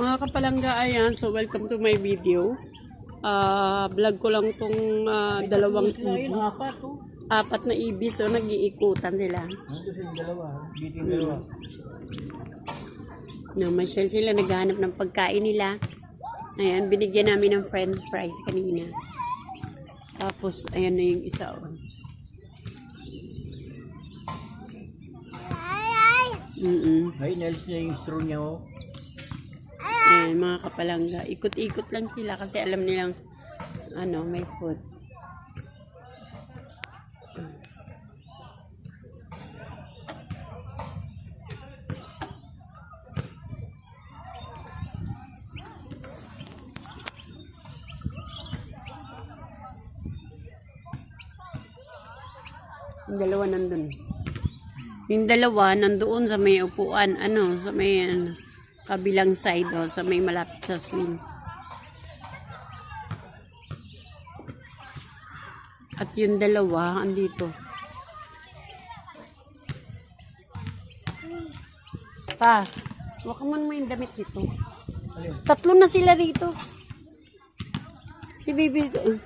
Mga kapalangga, ayan. So, welcome to my video. Ah, vlog ko lang tong ah, dalawang ibis. Apat na ibis. So, nag-iikutan sila. No, Michelle sila naghahanap ng pagkain nila. Ayan, binigyan namin ng french fries kanina. Tapos, ayan na yung isa. Oh. Mm-mm. Ay, nalis niya yung straw niya, oh. Ayan, mga kapalangga. Ikot-ikot lang sila kasi alam nilang ano, may food. Yung dalawa nandun. Yung dalawa nandoon sa may upuan, ano, sa may ano, kabilang side, oh, sa may malapit sa swing. At yung dalawa, andito. Pa, waka man mo yung damit dito. Tatlo na sila rito. Si baby, uh,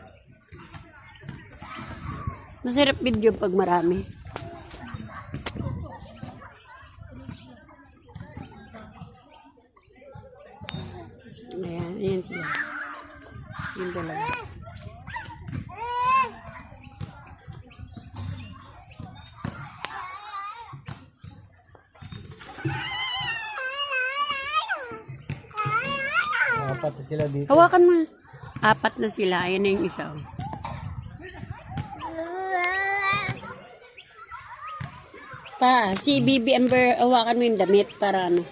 masarap video pag marami. Ayan, ayan sila. Yung dalawa. Apat na sila dito. Hawakan mo. Apat na sila. Ayan na yung isa. oh. Pa, si Bibi Amber, hawakan mo yung damit para ano.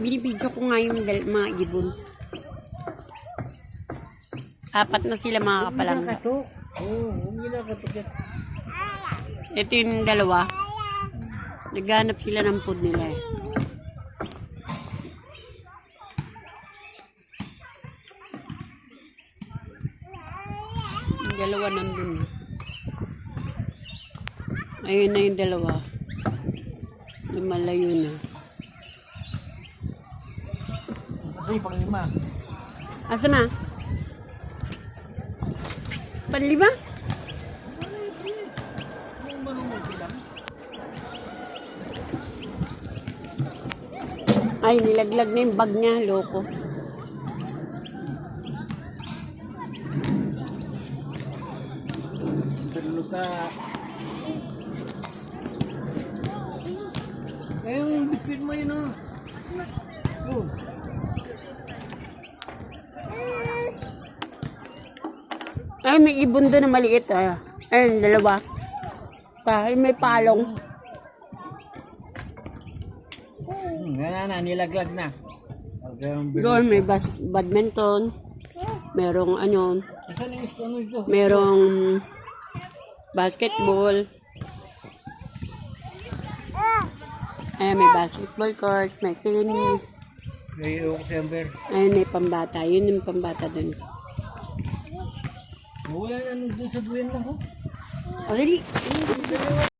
Binibidyo ko nga yung mga ibon. Apat na sila mga kapalangga. Oh. Ito yung dalawa. Naghanap sila ng food nila eh. Yung dalawa nandun. Ayun na yung dalawa. Lumalayo na. Kasi pang lima. Asa na? Panlima? Ay, nilaglag na yung bag niya, loko. Pero ka... Eh, yung biscuit mo yun, oh. Ay, may ibon doon na maliit. Ah. Ayun, dalawa. Pa, may palong. Hmm, wala na, nilaglag na. Doon may bas badminton. Merong ano, merong basketball. Ayan, may basketball court, may tennis. May ako si Amber. Ayun, may pambata. Yun yung pambata doon. Wala na nung doon sa duyan lang, oh. O, dali.